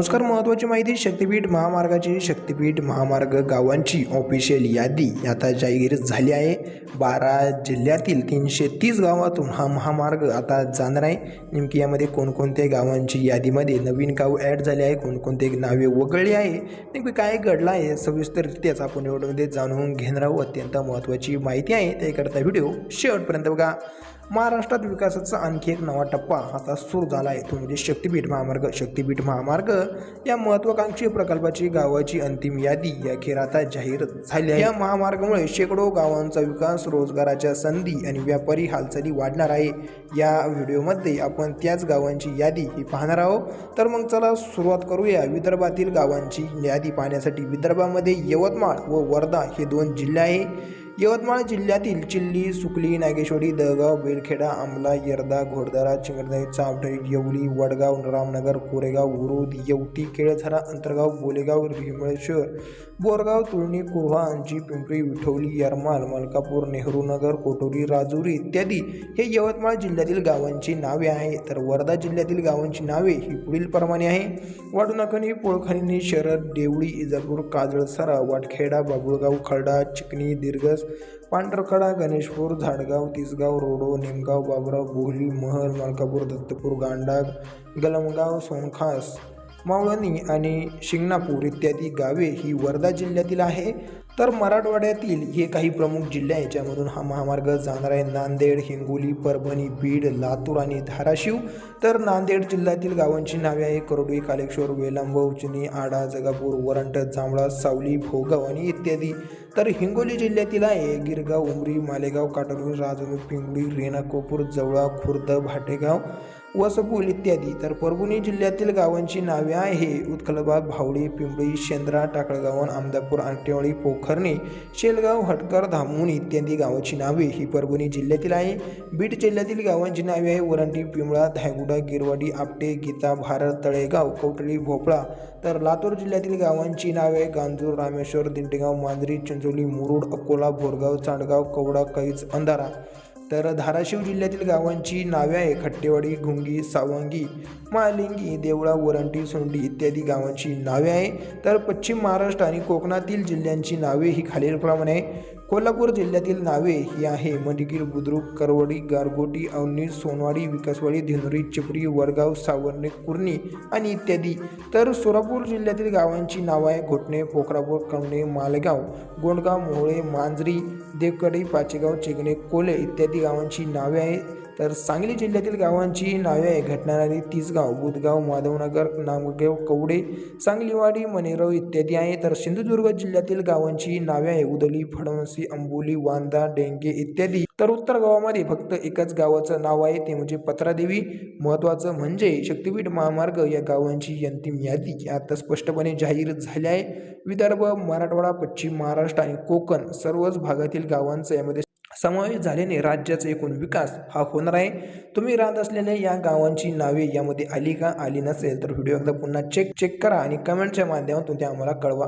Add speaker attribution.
Speaker 1: नमस्कार महत्त्वाची माहिती शक्तीपीठ महामार्गाची शक्तीपीठ महामार्ग गावांची ऑफिशियल यादी आता जाहीर झाली आहे. बारा जिल्ह्यातील तीनशे तीस गावातून हा महामार्ग आता जाणार आहे. नेमकी यामध्ये कोणकोणत्या गावांची यादीमध्ये नवीन गाव ॲड झाले आहे कोणकोणते नावे वगळली आहे नेमकी काय घडलं आहे सविस्तररित्याच आपण एवढ्यामध्ये जाणून घेणार आहोत. अत्यंत महत्त्वाची माहिती आहे त्याकरता व्हिडिओ शेवटपर्यंत बघा. महाराष्ट्रात विकासाचा आणखी एक नवा टप्पा आता सुरू झाला आहे. तो म्हणजे शक्तीपीठ महामार्ग. शक्तीपीठ महामार्ग या महत्वाकांक्षी प्रकल्पाची गावाची अंतिम यादी याखेर आता जाहीर झाली आहे. या महामार्गामुळे शेकडो गावांचा विकास रोजगाराच्या संधी आणि व्यापारी हालचाली वाढणार आहे. या व्हिडिओमध्ये आपण त्याच गावांची यादी ही पाहणार आहोत. तर मग चला सुरुवात करूया. विदर्भातील गावांची यादी पाहण्यासाठी विदर्भामध्ये यवतमाळ व वर्धा हे दोन जिल्हे आहे. यवतमाळ जिल्ह्यातील चिल्ली सुकली नागेश्वरी दळगाव बेलखेडा आमला येरदा घोडदरा चिंगरदाई चावठई येवली वडगाव रामनगर कोरेगाव उरुद येवती केळझरा अंतरगाव बोलेगाव रिमळेश्वर बोरगाव तुळणी कुर्हा अंजी पिंपरी विठवली यरमाल मलकापूर नेहरूनगर कोटोरी राजुरी इत्यादी हे यवतमाळ जिल्ह्यातील गावांची नावे आहे तर वर्धा जिल्ह्यातील गावांची नावे ही पुढील प्रमाणे आहे. वाडुनाखनी पोळखणी शरद देवळी इजापूर काजळसरा वाटखेडा बाबुळगाव खर्डा चिकणी दिर्गस पांढरकडा गणेशपूर झाडगाव तिसगाव रोडो निमगाव बाबराव बोहली महल मलकापूर दत्तपूर गांडाग गलमगाव सोनखास मावळणी आणि शिंगणापूर इत्यादी गावे ही वर्धा जिल्ह्यातील आहे. तर मराठवाड्यातील हे काही प्रमुख जिल्हे आहेत ज्यामधून हा महामार्ग जाणार आहे. नांदेड हिंगोली परभणी बीड लातूर आणि धाराशिव. तर नांदेड जिल्ह्यातील गावांची नावे आहे करोडी कालेश्वर वेलांब उचनी आडा जगापूर वरंट जांभळा सावली भोगाव आणि इत्यादी. तर हिंगोली जिल्ह्यातील आहे गिरगाव उमरी मालेगाव काटोली राजूर पिंगळी रेणाकोपूर जवळा खुर्द भाटेगाव. वसपूल इत्यादी. तर परभणी जिल्ह्यातील गावांची नावे आहे. उत्कलबाग भावडी पिंपळी शेंद्रा टाकळगावन आमदापूर आंटेवाळी पोखर्णी शेलगाव हटकर धामून इत्यादी गावांची नावे ही परभणी जिल्ह्यातील आहे. बीड जिल्ह्यातील गावांची नावे आहे वरंटी पिंबळा धायगुडा गिरवाडी आपटे गीता भारत तळेगाव कवटळी भोपळा. तर लातूर जिल्ह्यातील गावांची नावे आहे गांजूर रामेश्वर दिंडेगाव मांजरी चिंचोली मुरुड अकोला बोरगाव चांडगाव कवडा कैज अंधारा. तर धाराशिव जिल्ह्यातील गावांची नावे आहे खट्टेवाडी घुंगी सावंगी मालिंगी देवळा वरंटी सोंडी इत्यादी गावांची नावे आहे तर पश्चिम महाराष्ट्र आणि कोकणातील जिल्ह्यांची नावे ही खालीलप्रमाणे आहे कोल्हापूर जिल्ह्यातील नावे ही आहे. मंडगिर बुद्रुक करवडी गारगोटी अवनी सोनवाडी विकासवाडी धिनोरी चिपरी वडगाव सावर्णे कुर्णी आणि इत्यादी. तर सोलापूर जिल्ह्यातील गावांची नावं आहे घोटणे पोखरापूर कवणे मालेगाव गोंडगाव मोहळे मांजरी देवकडे पाचेगाव चिगणे कोले इत्यादी गावांची नावे आहेत. तर सांगली जिल्ह्यातील गावांची नावे आहे घटनारी तिसगाव बुधगाव माधवनगर नामगाव कवडे सांगलीवाडी मनेरव इत्यादी आहे तर सिंधुदुर्ग जिल्ह्यातील गावांची नावे आहे उदली फडणसी अंबोली वांदा डेंगे इत्यादी. तर उत्तर गावामध्ये फक्त एकच गावाचं नाव आहे. ते म्हणजे पत्रादेवी. महत्त्वाचं म्हणजे शक्तीपीठ महामार्ग या गावांची अंतिम यादी. आता स्पष्टपणे जाहीर झाली आहे. विदर्भ मराठवाडा पश्चिम महाराष्ट्र आणि कोकण सर्वच भागातील गावांचं यामध्ये समावेश झाल्याने राज्याचा एकूण विकास हा होणार आहे. तुम्ही राहत असलेल्या या गावांची नावे यामध्ये आली का आली नसेल तर व्हिडिओ एकदा पुन्हा चेक चेक करा आणि कमेंटच्या माध्यमातून ते आम्हाला कळवा.